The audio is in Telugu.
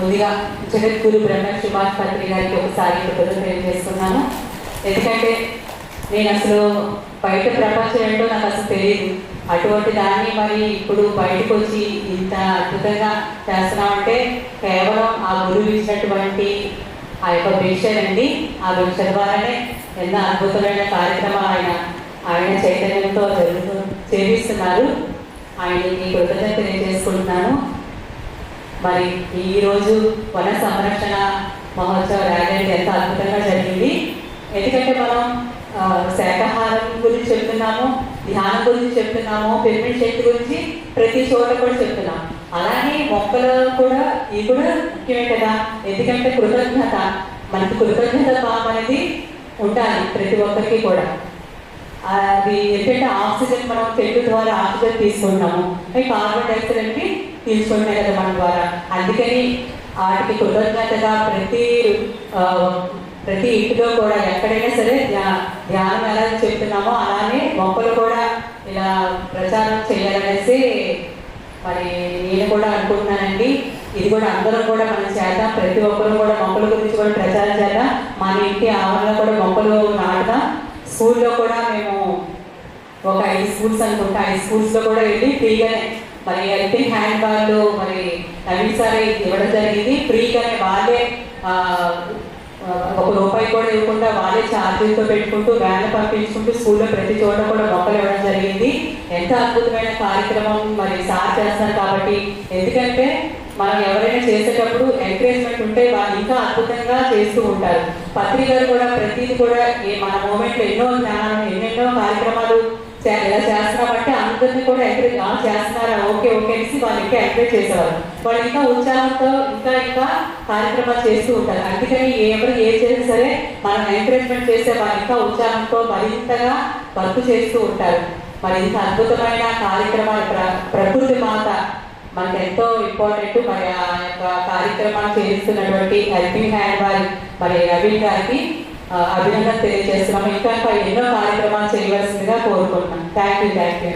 ముందుగా జగద్గురు బ్రహ్మ సుభాష్ పత్రి గారికి ఒకసారి కృతజ్ఞతలు తెలియజేస్తున్నాను. ఎందుకంటే నేను అసలు బయట ప్రపంచం ఏంటో నాకు అసలు తెలియదు అటువంటి దాన్ని మరి ఇప్పుడు బయటకు వచ్చి ఇంత అద్భుతంగా చేస్తున్నామంటే కేవలం ఆ గురువు ఇచ్చినటువంటి ఆ యొక్క భిక్షనండి ఆ భిక్ష ద్వారానే ఎన్నో అద్భుతమైన కార్యక్రమాలు ఆయన ఆయన చైతన్యంతో జరుగుతూ చేపిస్తున్నారు. ఆయనకి కృతజ్ఞత తెలియజేసుకుంటున్నాను. మరి ఈరోజు వన సంరక్షణ మహోత్సవ ర్యాలీ ఎంత అద్భుతంగా జరిగింది. ఎందుకంటే మనం శాఖాహారం గురించి చెప్తున్నాము ధ్యానం గురించి చెప్తున్నాము పిరమిడ్ శక్తి గురించి ప్రతి చోట కూడా చెప్తున్నాం. అలానే మొక్కలు కూడా ఇవి కూడా ముఖ్యమే కదా. ఎందుకంటే కృతజ్ఞత మనకి కృతజ్ఞత భావం అనేది ఉండాలి ప్రతి ఒక్కరికి కూడా. అది ఏంటంటే ఆక్సిజన్ మనం చెట్టు ద్వారా ఆక్సిజన్ తీసుకుంటాము అవి కార్బన్ డైఆక్సైడ్ అనేది తీసుకుంటున్నాయి కదా మన ద్వారా. అందుకని వాటికి కృతజ్ఞతగా ప్రతి ప్రతి ఇంటిలో కూడా ఎక్కడైనా సరే ధ్యానం ఎలా చెప్తున్నామో అలానే మొక్కలు కూడా ఇలా ప్రచారం చేయాలనేసి మరి నేను కూడా అనుకుంటున్నానండి. ఇది కూడా అందరం కూడా మనం చేద్దాం. ప్రతి ఒక్కరు కూడా మొక్కల గురించి కూడా ప్రచారం చేద్దాం. మన ఇంటి ఆవరణలో కూడా మొక్కలు నాటుదాం. స్కూల్లో కూడా మేము ఒక ఐదు స్కూల్స్ అనుకుంటా ఐదు స్కూల్స్లో కూడా వెళ్ళి ఫ్రీగానే మరి హెల్పింగ్ హ్యాండ్ బాల్ మరి నవీన్ సార్ ఇవ్వడం జరిగింది. ఫ్రీగానే వాళ్ళే ఒక రూపాయి కూడా ఇవ్వకుండా వాళ్ళే ఛార్జీలతో పెట్టుకుంటూ వ్యాన్ పంపించుకుంటూ స్కూల్లో ప్రతి చోట కూడా మొక్కలు ఇవ్వడం జరిగింది. ఎంత అద్భుతమైన కార్యక్రమం మరి సార్ చేస్తారు కాబట్టి. ఎందుకంటే మనం ఎవరైనా చేసేటప్పుడు ఎంకరేజ్మెంట్ ఉంటే వాళ్ళు ఇంకా అద్భుతంగా చేస్తూ ఉంటారు. పత్రికలు కూడా ప్రతిదీ కూడా మన మూమెంట్లో ఎన్నో జ్ఞానాలు ఎన్నెన్నో కార్యక్రమాలు చే- ఇలా చేస్తున్నామంటే అందరినీ కూడా ఎంకరేజ్ ఆ చేస్తున్నారా ఓకే ఓకే అనేసి వాళ్ళు ఇంకా ఎంకరేజ్ చేసేవారు వాళ్ళు ఇంకా ఉత్సాహంతో ఇంకా ఇంకా కార్యక్రమాలు చేస్తూ ఉంటారు. అందుకని ఎవరు ఏ చేసినా సరే మనం ఎంకరేజ్మెంట్ చేసే వాళ్ళు ఇంకా ఉత్సాహంతో మరింతగా వర్క్ చేస్తూ ఉంటారు. మరి ఇంత అద్భుతమైన కార్యక్రమాలు ప్రకృతి మాత మనకు ఎంతో ఇంపార్టెంట్ మరి ఆ యొక్క కార్యక్రమాలు చేస్తున్నటువంటి హెల్పింగ్ హ్యాండ్ వారి మరి అవిన్ గారికి అభినందన తెలియజేస్తున్నాము ఇంకా ఎన్నో కార్యక్రమాలు చేయవలసిందిగా కోరుకుంటున్నాం. Thank you thank you.